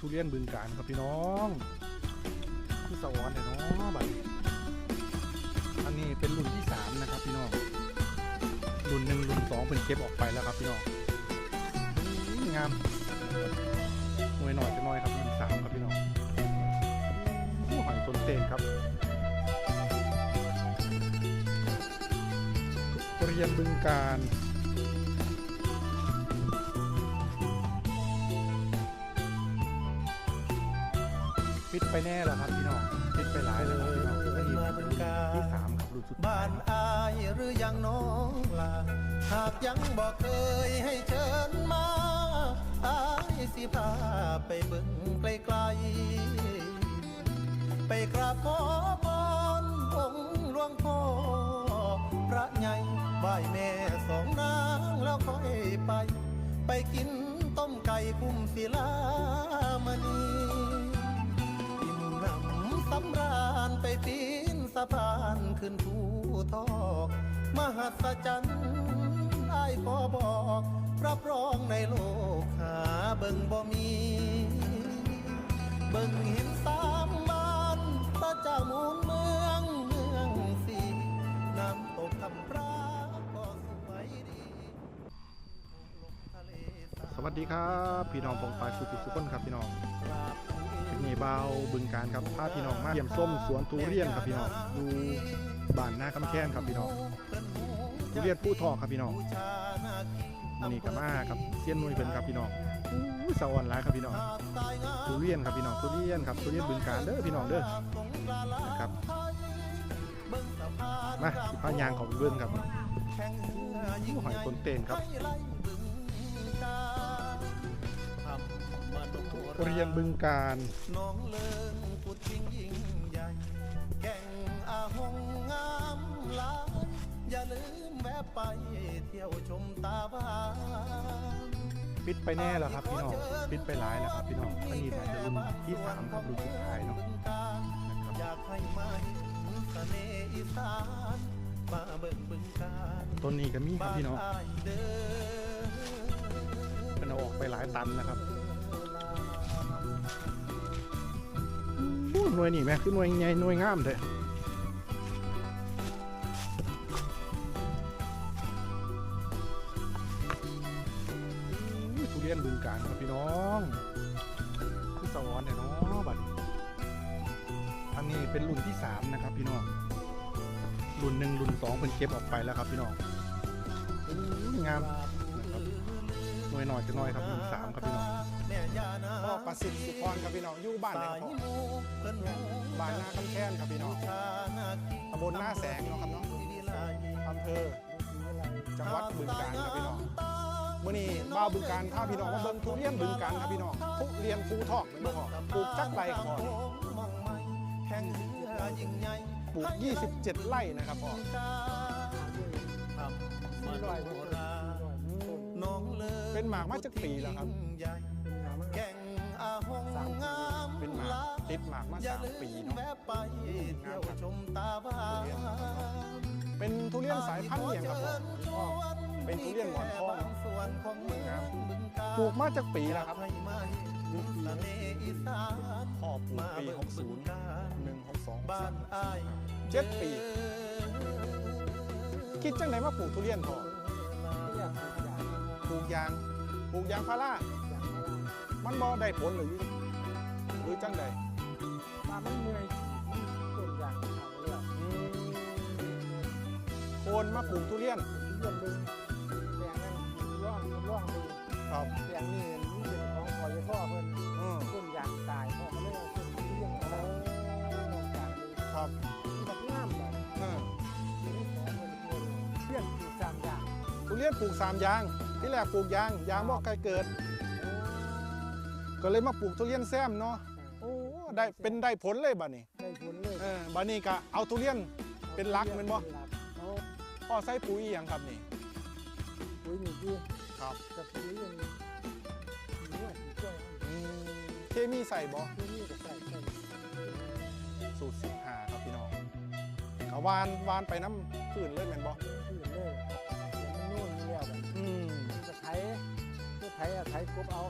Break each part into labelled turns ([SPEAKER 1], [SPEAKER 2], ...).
[SPEAKER 1] ทุเรียนบึงการครับพี่น้องคือสวรรค์เลยเนาะบัดอันนี้เป็นรุ่นที่สามนะครับพี่น้องรุ่นหนึ่งรุ่นสองเป็นเก็บออกไปแล้วครับพี่น้องงามหน่วยหน่อยจะน้อยครับรุ่นสามครับพี่น้องอู้หอยต้นเตนครับทุเรียนบึงการ ปิดไปแน่แล้วครับพี่น้องปิดไปหลายแล้วครับพี่น้องที่ที่สามครับรุ่นสุดท้า
[SPEAKER 2] บ้ายนอายหรือยังน้องลาหากยังบอกเคยให้เชิญมาอายสิพาไปเบิ่งไกลๆไปกราบขอพรองค์หลวงพ่อพระใหญ่ไหว้แม่สองนางแล้วค่อยไป ไปกินต้มไก่คุ้มศิลาำราญไปปีนสะพานขึ้นภูทอก มหัศจรรย์ไอ้ายขอบอกรับรองในโลกหาเบิ่งบ่มี เบิ่งเห็นสามบ้านพระเจ้ามูลเมืองเมืองสีน้ำตกคำพระก็สวยดี
[SPEAKER 1] สวัสดีครับ พี่น้องปองปายสุขุสุขคนครับพี่น้องนี่เบาวบึงการครับพาพี่น้องมาเยี่ยมส้มสวนทุเรียนครับพี่น้องดูบ้านหน้าคำแค้นครับพี่น้องทุเรียนผู้ทอกครับพี่น้องมันนี่กับมาครับเซียนนุ่ยเป็นครับพี่น้องอู้สะอ่อนหลายครับพี่น้องทุเรียนครับพี่น้องทุเรียนครับทุเรียนบึงการเด้อพี่น้องเด้อนะครับมาสิพายางของเบื้องครับหอยต้นเตนครับ เรียนบึงการ
[SPEAKER 2] น้องเลิงพุดทิ้งยิ่งใหญ่ แก่งอาหงงามหลายอย่าลืมแวะไปเที่ยวชมตาบ้าน
[SPEAKER 1] ปิดไปแน่แล้วครับพี่น้องปิดไปหลายแล้วครับพี่น้องอันนี้น่าจะรุ่นที่สามครับรุ่นสุดท้ายเนาะนะครับ
[SPEAKER 2] อยากให้มาเห็นเสน่ห์อีสานมาเบิ่งบึงการ
[SPEAKER 1] ต้นนี้ก็มีครับพี่น้อง
[SPEAKER 2] บ้ายเด้อ
[SPEAKER 1] เป็นเอาออกไปหลายตันนะครับอู้ หน่วยนี่แม่คือหน่วยใหญ่หน่วยงามเด้อู้ทุเรียนบึงการครับพี่น้องคือสวรรค์เนี่ยเนาะบัดนี้อันนี้เป็นรุ่นที่สามนะครับพี่น้องรุ่นหนึ่งรุ่นสองเป็นเก็บออกไปแล้วครับพี่น้องงามนะครับหน่วยหน่อยจะน้อยครับรุ่นสามครับพี่น้อง ประสิทธิ์สุพรครับพี่น้องอยู่บ้านไหนครับพ่อ
[SPEAKER 2] หมู่เพิ่นหู
[SPEAKER 1] บ้านนาคำแค้นครับพี่น้อง
[SPEAKER 2] ชานาคี
[SPEAKER 1] ตำบลหน้าแสงเนาะครับเนาะ
[SPEAKER 2] วิไล
[SPEAKER 1] อำเภอจังหวัดบึงกาฬครับพี่น้องมื่อนี้บ้าวบึงการพาพี่น้องมาเบิ่งทุเรียนบึงกาฬครับพี่น้องทุเรียนภูทอกเป็นบ่พ่อปลูกจักไรครับพ่อนี่
[SPEAKER 2] มองไม่แข่งเรือยิ่งใหญ่
[SPEAKER 1] ปลูก 27 ไร่นะครับพ่อ
[SPEAKER 2] ทำมาโบราณน้องเลย
[SPEAKER 1] เป็นหมากมาจากปีแล้วครับ
[SPEAKER 2] ใหญ่แก่ง อาหงงาม
[SPEAKER 1] เป็นหมากติดหมากมา
[SPEAKER 2] อย่า
[SPEAKER 1] สาม
[SPEAKER 2] ลื
[SPEAKER 1] ปี
[SPEAKER 2] ม
[SPEAKER 1] เนาะ
[SPEAKER 2] แวะไปเที่ยวชมตาบ้าน
[SPEAKER 1] เป็นทุเรียนสายพันธุ์เนี่ยครับพ่อพ่อเป็นทุเรียนหมอนทอง
[SPEAKER 2] ส่วนของเมืองบึงกาฬ
[SPEAKER 1] ปลูกมาจากปีแล้วครับ
[SPEAKER 2] ให้มาเห็นเสน่ห์อีสาน
[SPEAKER 1] พ่อปลูกปี
[SPEAKER 2] มาเบิ่งบึงกาฬ
[SPEAKER 1] 60 162
[SPEAKER 2] บ้านอาย
[SPEAKER 1] เจ็ดปีคิดจังไหนมาปลูกทุเรียนพ่อปลูกยาง ปลูกยางพารา มันบ่ได้ผลหรือหรือจังใด
[SPEAKER 3] มามันเมื่อยมันต้นอย่างเขาเรียก
[SPEAKER 1] อืมโคนมาปลูกทุเรียน
[SPEAKER 3] เรื่องดึงแปลงนั้นร่องร่องดู
[SPEAKER 1] ครับ
[SPEAKER 3] แปลงนี้มันเป็นของคอยพ่อเพิ่น
[SPEAKER 1] อืม
[SPEAKER 3] ต้นยางตายพ่อก็เลยเอาต้นที่เลี้ยงเอานอกจากนี้
[SPEAKER 1] ครับ
[SPEAKER 3] แบบงามแบบ
[SPEAKER 1] เออ
[SPEAKER 3] นี้ของเพิ่นเพิ่นเลี้ยงอยู่สามอย่าง
[SPEAKER 1] ทุเรียนปลูกสามยางที่แรกปลูกยางยางบ่ไกลเกิด ก็เลยมาปลูกทุเรียนแซมเนาะโอ้ได้เป็นได้ผลเลยบัดนี้
[SPEAKER 3] ได้ผลเลย
[SPEAKER 1] เออบัดนี้ก็เอาทุเรียนเป็นหลักแม่นบ่
[SPEAKER 3] เป็นหลักเอา
[SPEAKER 1] พ่อใส่ปุ๋ยอหย่างครับนี่
[SPEAKER 3] ปุ๋ยนี่คือ
[SPEAKER 1] ครับ
[SPEAKER 3] กับปุ๋ยอย่างนี้นวดอยู่ช่วย
[SPEAKER 1] อืมเคมีใส่บ่
[SPEAKER 3] ที่นี่ก็ใส่ใส่
[SPEAKER 1] สูตรสิบห้าครับพี่น้องกะวานวานไปน้ำพื้นเลยแม่นบ่
[SPEAKER 3] ที่เลยเดี๋ยวมันนู่นนี่แล้วแบบ
[SPEAKER 1] อืม
[SPEAKER 3] มันจะไถก็ไถอะไถกบเอา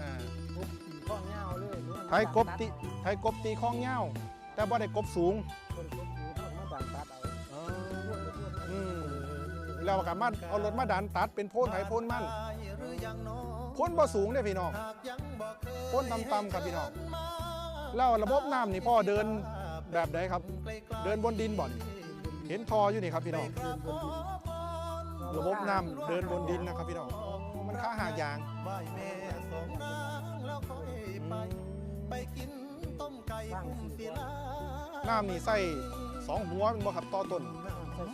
[SPEAKER 1] อ่า ก
[SPEAKER 3] บขี่ข้องเงาเลย
[SPEAKER 1] ไทยกบตีไทยกบตีคล้องเหย้าแต่บ่ได้กบสูง
[SPEAKER 3] คนกบอยู่เขามาดันตัดเอาพวกพวก
[SPEAKER 1] อืมแล้วก็มาเอารถมาดันตัดเป็นโพนไถโพนมันโพนบ่สูงเด้อพี่น้องโพนต่ำๆครับพี่น้องแล้วระบบน้ำนี่พ่อเดินแบบใดครับ เดินบนดินบ่อนเห็นทออยู่นี่ครับพี่น้อง
[SPEAKER 3] เดินบนดิน
[SPEAKER 1] ระบบน้ำเดินบนดินนะครับพี่น้อง มันค่าหากยาง
[SPEAKER 2] ไหว้แม่สองนางแล้วค่อยไป ไปกินต้มไก่คุ้มศิลา
[SPEAKER 1] น้ำนี่ใส่สองหัวแมันบ่ครับต่อต้น
[SPEAKER 3] ใส่สอง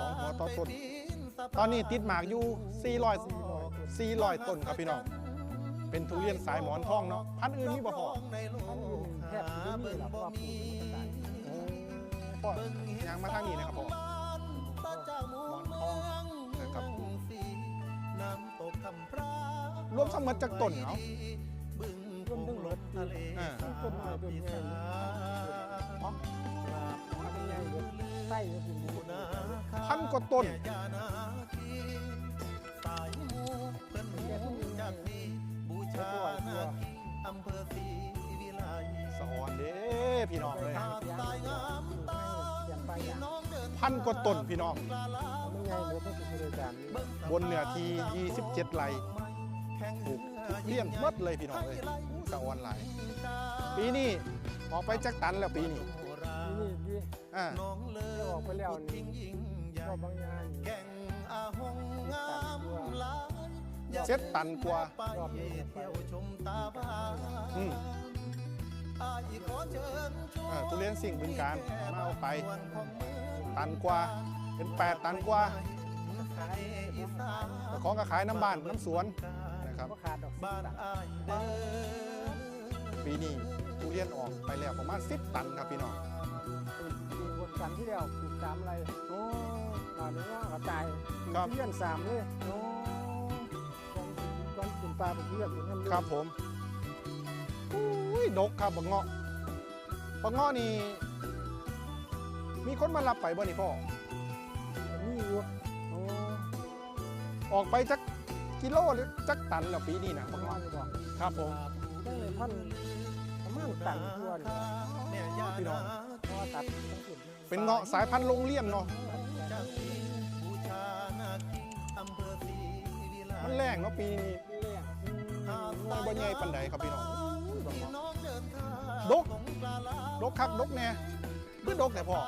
[SPEAKER 1] สองหัวต่อต้น ตอนนี้ติดหมากอยู่ 400 400ต้นครับพี่น้อง เป็นทุเรียนสายหมอนทองเนาะ พันธุ์อื่นมีบ่พอ
[SPEAKER 3] ท่านอื่นแทบจะไม่มีหรอกเพราะว่าปลูกมันตาย
[SPEAKER 1] พ่อยางมาทางนี้นะครับพ่อ ระรวมทั้งหมดจากต้นเนาะ
[SPEAKER 2] บึง
[SPEAKER 3] รวมทั้งหมด
[SPEAKER 2] ทะเล
[SPEAKER 1] อ่า
[SPEAKER 3] ทั้งต้นไม้ต้นใหญ่
[SPEAKER 1] อ๋อ
[SPEAKER 3] ต้นใหญ่เบิดไส้ก็คือหมู
[SPEAKER 1] พันกว่าต้น
[SPEAKER 2] ยานาคีสายมูเพิ่นหูจากที่บูชานาคีอำเภอศรีวิไล
[SPEAKER 1] สะออนเด้พี่น้องเลย
[SPEAKER 3] ทางสายงามตาเสียงไปอย่าง
[SPEAKER 1] พันกว่าต้นพี่น้อง
[SPEAKER 3] มัน ใหญ่หมดมันคือบริการนี่
[SPEAKER 1] บนเนื้อที่ 27 ไร่ปลูกทุเรียนหมดเลยพี่น้องเลยสะออนหลายปีนี้ออกไปจักตันแล้วปีนี้
[SPEAKER 3] นี่ดี
[SPEAKER 1] อ่า
[SPEAKER 2] น้องเล
[SPEAKER 3] ที่
[SPEAKER 2] ย
[SPEAKER 3] ออกไปแล้วนี่
[SPEAKER 2] ยิ่งใหญ่
[SPEAKER 3] ก็บางอย่างนี่
[SPEAKER 2] แก่งอาหงงามหลาย
[SPEAKER 1] เจ็ดตันกว่า
[SPEAKER 2] ไปเที่ยวชมตาบ้าน
[SPEAKER 1] อืม
[SPEAKER 2] อายขอเชิญชวน
[SPEAKER 1] อ่าทุเรียนสิ่งบึงการมาเอาไป
[SPEAKER 2] วันของเมือง
[SPEAKER 1] ตันกว่า เป็น 8 ตันกว่าของก็ขายน้ำบ้านน้ำสวนนะครับปีนี้ทุเรียนออกไปแล้วประมาณ 10 ตันครับพี่น้อง
[SPEAKER 3] ปีบนกันที่แล้วปลูกสามไร
[SPEAKER 1] โอ้
[SPEAKER 3] ตอนนี้ว่ากระจาย
[SPEAKER 1] ครับ
[SPEAKER 3] เลี้ยนสามเลยก้อนก้อนกินปลาเป็นเลี้ยนอย่างนั้น
[SPEAKER 1] ครับผมอุ้ยดกครับบักเงาะบักเงาะนี่มีคนมารับไปบ่นี่พ่อ
[SPEAKER 3] อยู่
[SPEAKER 1] โอ้ออกไปจักกิโลหรือจักตันแล้วปีนี้นะ
[SPEAKER 3] ป
[SPEAKER 1] บั
[SPEAKER 3] ระ
[SPEAKER 1] ก
[SPEAKER 3] มา
[SPEAKER 1] เงาะ
[SPEAKER 3] ณนี้บอก
[SPEAKER 1] ครับผม
[SPEAKER 3] ได้เลยพันประมาณตันตัวนี่
[SPEAKER 2] แม่ยา
[SPEAKER 1] พี่น้อง
[SPEAKER 3] เพราะว่าตัดทั้งสุด
[SPEAKER 1] เป็นเงาะสายพันธุ์โรงเรียนเนาะ
[SPEAKER 2] จากที่บูชานาคีอำเภอศรีวิไล
[SPEAKER 1] มันแรงเนาะปีนี้
[SPEAKER 3] เลี้ยง
[SPEAKER 1] มวยบ่ใหญ่ปานใดครับพี่น้องอุ้ยบักเงาะ
[SPEAKER 2] น้องเดินทาง
[SPEAKER 1] ดกดกคักดกแน่คือดกแต่พ่อ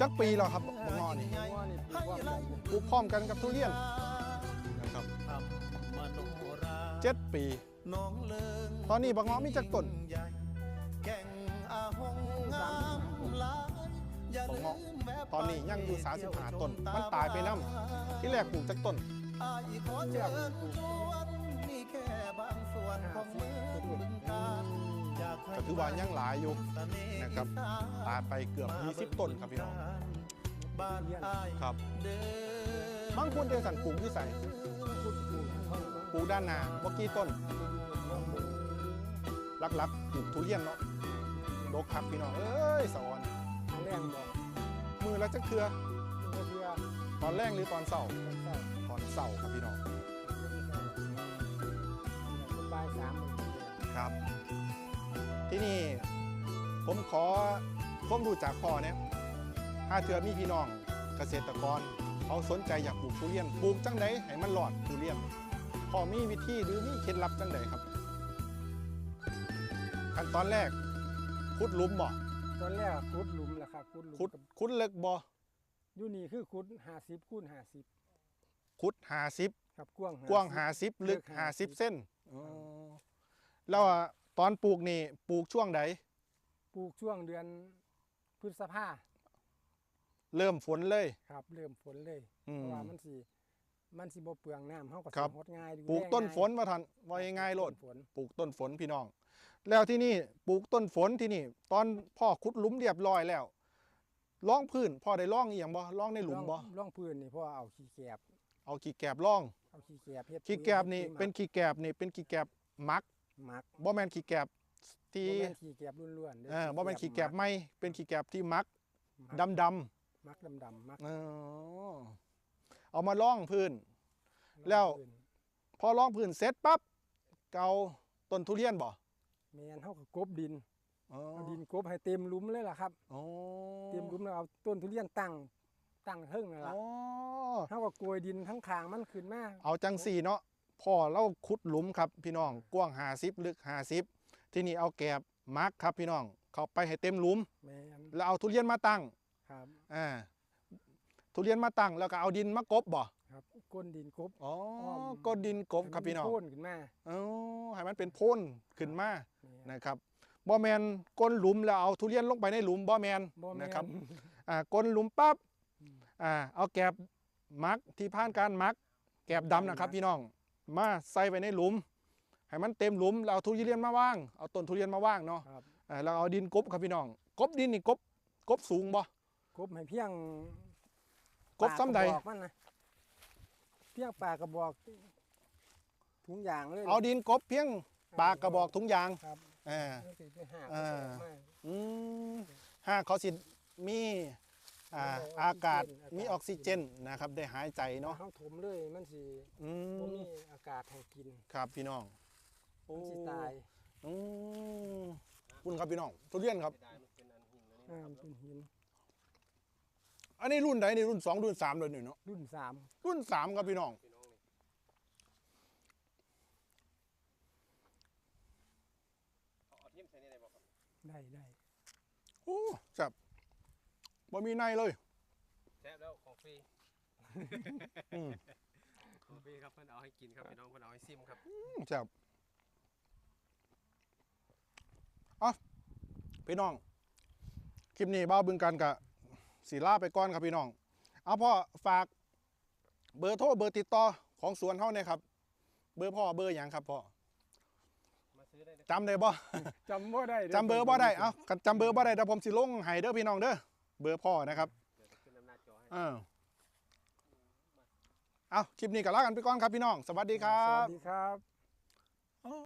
[SPEAKER 1] จักปีแล้วครับบักเงาะนี่
[SPEAKER 3] ว่านี่ปลูกว่ากัน
[SPEAKER 1] ปลูกพร้อมกันกับทุเรียนนะครับ
[SPEAKER 2] ทำมโนรา
[SPEAKER 1] เจ็ดปี
[SPEAKER 2] น้องเลิง
[SPEAKER 1] ตอนนี้บักเงาะมีจักต้น
[SPEAKER 2] ใหญ่แก่งอาหงงามหลายอย่า
[SPEAKER 1] บัก
[SPEAKER 2] ลื
[SPEAKER 1] เงาะ
[SPEAKER 2] มแวะไป
[SPEAKER 1] ตอนนี้ยังอยู่35ต้น มันตายไปน้ำที่แรกปลูกจักต้น
[SPEAKER 2] อายขอเชิญชวนนี่แค่บางส่วนของเมืองบึงกาฬอยา กให้
[SPEAKER 1] ก็ถือว่ายังหลายอยู่
[SPEAKER 2] เสน่ห์
[SPEAKER 1] นะครับ
[SPEAKER 2] อีสาน
[SPEAKER 1] ตายไปเกือบ 20 ต้นครับพี่น้อง
[SPEAKER 2] บ้านอาย
[SPEAKER 1] ครับ
[SPEAKER 2] เดิน
[SPEAKER 1] บางคนเดสันปลูกที่ใส่
[SPEAKER 3] พูดปลูกเขา
[SPEAKER 1] ปลูกด้านหน้าเมื่อกี้ต้นลักๆปลูกทุเรียนเนาะดกคักพี่น้องเอ้ยสะออน
[SPEAKER 3] แรงบอก
[SPEAKER 1] มือละจักเทือ
[SPEAKER 3] เพื่อเพื่อ
[SPEAKER 1] ตอนแรกหรือตอนเสาร์
[SPEAKER 3] ใส่
[SPEAKER 1] ตอนเสาร์ครับพี่น้อง
[SPEAKER 3] เป็นใบ
[SPEAKER 1] ที่นี่ผมขอผมดูจากพ่อเนี่ยถ้าเถือมีพี่น้องเกษตรกรเขาสนใจอยากปลูกทุเรียนปลูกจังไดให้มันหลอดทุเรียนพอมีวิธีหรือมีเคล็ดลับจังไดครับ ขั้นตอนแรกขุดหลุมบ่
[SPEAKER 3] ตอนแรกขุดหลุมแหละครับขุดหลุม
[SPEAKER 1] ขุด
[SPEAKER 3] กับ
[SPEAKER 1] ขุดเลิกบ่
[SPEAKER 3] อยู่นี่คือขุดห้าสิบคูณห้าสิบ
[SPEAKER 1] ขุดหาสิบ
[SPEAKER 3] ครับกว้าง
[SPEAKER 1] กว้าง
[SPEAKER 3] 50
[SPEAKER 1] หาสิบลึก
[SPEAKER 3] ลึก
[SPEAKER 1] หาสิบ
[SPEAKER 3] 50
[SPEAKER 1] เส้นแล้วอะ ตอนปลูกนี่ปลูกช่วงใด
[SPEAKER 3] ปลูกช่วงเดือนพฤษภา
[SPEAKER 1] เริ่มฝนเลย
[SPEAKER 3] ครับ เริ่มฝนเลย
[SPEAKER 1] อืม
[SPEAKER 3] เพราะว่ามันสิมันสิบ่เปลืองน้ำเฮาก็
[SPEAKER 1] ครั
[SPEAKER 3] สิ
[SPEAKER 1] บ
[SPEAKER 3] ฮดง่ายดู
[SPEAKER 1] ปลูก
[SPEAKER 3] แล
[SPEAKER 1] ต้น
[SPEAKER 3] ง่าย
[SPEAKER 1] ฝนมาทันว่าง่ายๆโลด
[SPEAKER 3] ต้นฝน
[SPEAKER 1] ปลูกต้นฝนพี่น้อง แล้วที่นี่ปลูกต้นฝนที่นี่ ตอนพ่อขุดหลุมเรียบร้อยแล้วล่องพื้นพ่อได้ล่องอีหยังบ่ล่องในหลุมบ่
[SPEAKER 3] ร่องร่องพื้นนี่เพราะว่าเอาขี้แกบ
[SPEAKER 1] เอาขี้แกบล่อง
[SPEAKER 3] เอาขี้แกบเฮ็ด
[SPEAKER 1] ขี้แกบนี่
[SPEAKER 3] ปุ๋ย
[SPEAKER 1] เป็นขี้แกบนี่เป็นขี้แกบหมัก
[SPEAKER 3] ห มัก
[SPEAKER 1] บ่แม่นขี้แกบที่
[SPEAKER 3] บ่แม่นขี้แกบล้วนๆด้
[SPEAKER 1] เออบ่แม่นขี้แกบไหมเป็นขี้แกบที่หมัก
[SPEAKER 3] หมัก
[SPEAKER 1] ดำๆ
[SPEAKER 3] หมักดำๆหมัก
[SPEAKER 1] อ๋อเอามาล่องพื้น แล้ว
[SPEAKER 3] พื้น
[SPEAKER 1] พอล่องพื้นเสร็จปั๊บเกาต้นทุเรียนบ่
[SPEAKER 3] แมนเฮาก็กบดิน
[SPEAKER 1] อ๋อ
[SPEAKER 3] เอาดินกบให้เต็มหลุมเลยล่ะครับ
[SPEAKER 1] อ๋อ
[SPEAKER 3] เต็มหลุมแล้วเอาต้นทุเรียนตั้งตั้งเทิงนั่น
[SPEAKER 1] อ๋
[SPEAKER 3] ล่ะ
[SPEAKER 1] อ
[SPEAKER 3] เฮาก็โกยดินทั้งคางมันขึ้นมา
[SPEAKER 1] เอาจังสี่เนาะ พ่อเราขุดหลุมครับพี่น้องกว้าง50ลึก50ที่นี่เอาแกบมาร์กครับพี่น้อง เข้าไปให้เต็มหลุม
[SPEAKER 3] แมน
[SPEAKER 1] แล้วเอาทุเรียนมาตั้ง
[SPEAKER 3] ครับ
[SPEAKER 1] อ่าทุเรียนมาตั้งแล้วก็เอาดินมากบบ่
[SPEAKER 3] ครับก้นดินกบ
[SPEAKER 1] อ๋อ
[SPEAKER 3] อ้อม
[SPEAKER 1] ก็ดินกบครับพี่น้อง
[SPEAKER 3] ให้มัมีโค่นขึ้นมา
[SPEAKER 1] อ๋อให้มันเป็นโพ่นขึ้นมา
[SPEAKER 3] แม่น
[SPEAKER 1] นะครับบ่แมนก้นหลุมแล้วเอาทุเรียนลงไปในหลุมบ่แมน
[SPEAKER 3] บ่แม่น
[SPEAKER 1] นะครับ อ่าก้นหลุมปั๊บ
[SPEAKER 3] อืม
[SPEAKER 1] อ่าเอาแกบมักที่ผ่านการมัก แกบดำนะครับ พี่น้อง มาใส่ไปในหลุม ให้มันเต็มหลุมแล้วเอาทุเรียนมาว่าง เอาต้นทุเรียนมาว่างเนาะ
[SPEAKER 3] ครับ
[SPEAKER 1] อ่าแล้วเอาดินกบครับพี่น้อง กบดินนี่กบกบสูงบ่
[SPEAKER 3] กบให้เพียง
[SPEAKER 1] กบซ้ำใด
[SPEAKER 3] ปากกระบอกมันนะเพียงปากกระบอกถุงยางเลย
[SPEAKER 1] เอาดินกบเพียงปากกระบอกถุงยาง
[SPEAKER 3] ครับ
[SPEAKER 1] อ่า
[SPEAKER 3] มันสิไปหา
[SPEAKER 1] อ่า
[SPEAKER 3] กระบอกมา
[SPEAKER 1] อืมห้าเขาสิมี อ่าอากาศมีออกซิเจนนะครับได้หายใจเนาะ
[SPEAKER 3] เฮาถมเลยมันสิ
[SPEAKER 1] อื
[SPEAKER 3] บ่
[SPEAKER 1] ม
[SPEAKER 3] มีอากาศให้กิน
[SPEAKER 1] ครับพี่น้อง
[SPEAKER 3] มันสิตาย
[SPEAKER 1] อืมคุณครับพี่น้องทุเรียนครับ
[SPEAKER 3] อ่ามันเป็นหิน
[SPEAKER 1] อันนี้รุ่นไหนนี่รุ่นสองรุ่นสามเลยนี่เนาะ
[SPEAKER 3] รุ่นสาม
[SPEAKER 1] รุ่นสามครับพี่น้อง
[SPEAKER 3] ได้ได้
[SPEAKER 1] โอ้แซ่บ บ่มีในเลย
[SPEAKER 4] แซ่บแล้วของฟรี
[SPEAKER 1] อืม
[SPEAKER 4] ของฟรีครับเพื่อนเอาให้กินครับพี่น้องเพื่อนเอาให้ซิมครับ
[SPEAKER 1] แซ่บเอะพี่น้อง คลิปนี้บ้าวบึงกันกับสีลาไปก่อนครับพี่น้องเอาพ่อฝากเบอร์โทรเบอร์ติดต่อของสวนเฮาเนี่ยครับ เบอร์พ่อเบอร์หยังครับพ่อ
[SPEAKER 4] มาซื้อได้นะ
[SPEAKER 1] จำได้บ่
[SPEAKER 3] จำบ่ได้ด้
[SPEAKER 1] จำเบอร์บ่ได้เอ้าคันจำเบอร์บ่ได้เดี๋ยวผมสิลงให้เด้อพี่น้องเด้อ เบอร์พ่อนะครับ
[SPEAKER 4] เดี๋ยวจะขึ้นน้ำหน้าจอให้
[SPEAKER 1] เออเอาคลิปนี้ก็ลากันไปก่อนครับพี่น้อง สวัสดีครั
[SPEAKER 3] สวั
[SPEAKER 1] บ
[SPEAKER 3] สดีครับ